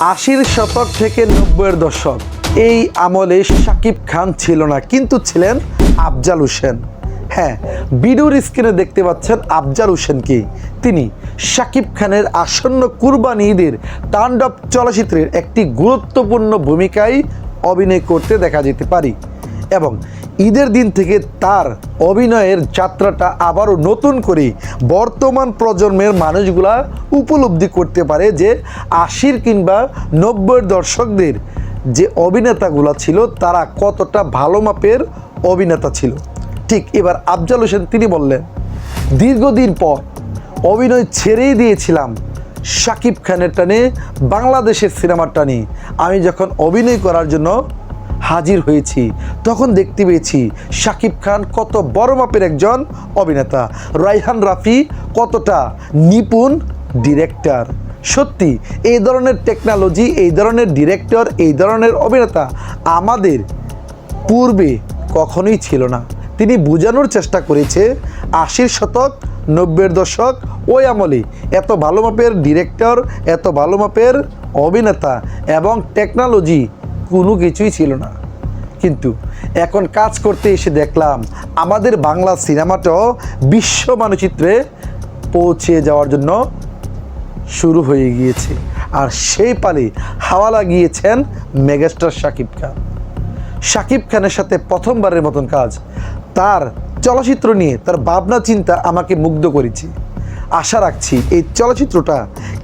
আশির শতক থেকে নব্বইয়ের দশক। এই আমলে শাকিব খান ছিল না, কিন্তু ছিলেন আফজাল হোসেন। হ্যাঁ বিডুর স্ক্রিনে দেখতে পাচ্ছেন আফজাল হোসেন কি? তিনি শাকিব খানের আসন্ন কুরবানি ঈদের তাণ্ডব চলচ্চিত্রের একটি গুরুত্বপূর্ণ ভূমিকায় অভিনয় করতে দেখা যেতে পারি। এবং ঈদের দিন থেকে তার অভিনয়ের যাত্রাটা আবারও নতুন করে বর্তমান প্রজন্মের মানুষগুলা উপলব্ধি করতে পারে যে আশির কিংবা নব্বইয়ের দর্শকদের যে অভিনেতাগুলো ছিল, তারা কতটা ভালো মাপের অভিনেতা ছিল। ঠিক এবার আফজাল হোসেন তিনি বললেন, দীর্ঘদিন পর অভিনয় ছেড়েই দিয়েছিলাম শাকিব খানের টানে বাংলাদেশের সিনেমার টানে আমি যখন অভিনয় করার জন্য হাজির হয়েছি। তখন দেখতে পেয়েছি শাকিব খান কত বড় মাপের একজন অভিনেতা। রাইহান রাফি কতটা নিপুণ ডিরেক্টর সত্যি, এই ধরনের টেকনোলজি এই ধরনের ডিরেক্টর এই ধরনের অভিনেতা আমাদের পূর্বে কখনোই ছিল না। তিনি বোঝানোর চেষ্টা করেছে আশির শতক, নব্বইয়ের দশক, ওই আমলে এত ভালো মাপের ডিরেক্টর এত ভালো মাপের অভিনেতা এবং টেকনোলজি কোনো কিছুই ছিল না। কিন্তু এখন কাজ করতে এসে দেখলাম আমাদের বাংলা সিনেমাটাও বিশ্ব মানচিত্রে পৌঁছে যাওয়ার জন্য শুরু হয়ে গিয়েছে। আর সেই পালে হাওয়া লাগিয়েছেন মেগাস্টার শাকিব খান। শাকিব খানের সাথে প্রথমবারের মতন কাজ। তার চলচ্চিত্র নিয়ে তার ভাবনা, চিন্তা আমাকে মুগ্ধ করেছে। আশা রাখছি এই চলচ্চিত্রটা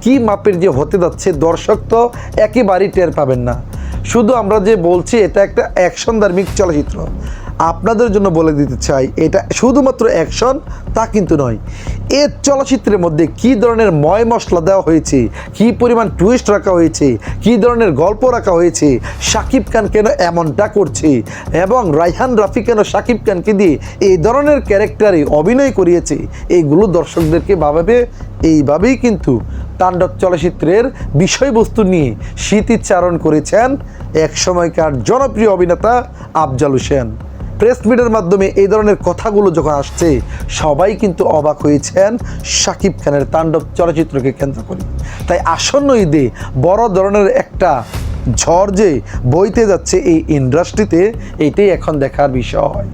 কি মাপের যে হতে যাচ্ছে দর্শক তো একেবারেই টের পাবেন না। শুধু আমরা যে বলছি এটা একটা অ্যাকশন ধার্মিক চলচ্চিত্র। আপনাদের জন্য বলে দিতে চাই, এটা শুধুমাত্র অ্যাকশন তা কিন্তু নয়। এর চলচ্চিত্রের মধ্যে কী ধরনের ময় মশলা দেওয়া হয়েছে, কী পরিমাণ টুইস্ট রাখা হয়েছে, কী ধরনের গল্প রাখা হয়েছে শাকিব খান কেন এমনটা করছে এবং রাইহান রাফি কেন শাকিব খানকে দিয়ে এই ধরনের ক্যারেক্টারে অভিনয় করিয়েছে এইগুলো দর্শকদেরকে ভাবাবে। এইভাবেই কিন্তু তাণ্ডব চলচ্চিত্রের বিষয়বস্তু নিয়ে স্মৃতিচারণ করেছেন এক সময়কার জনপ্রিয় অভিনেতা আফজাল হোসেন প্রেস মিটের মাধ্যমে এই ধরনের কথাগুলো যখন আসছে, সবাই কিন্তু অবাক হয়েছেন। শাকিব খানের তাণ্ডব চলচ্চিত্রকে কেন্দ্র করে। তাই আসন্ন ঈদে বড় ধরনের একটা ঝড় যে বইতে যাচ্ছে এই ইন্ডাস্ট্রিতে এটাই এখন দেখার বিষয়।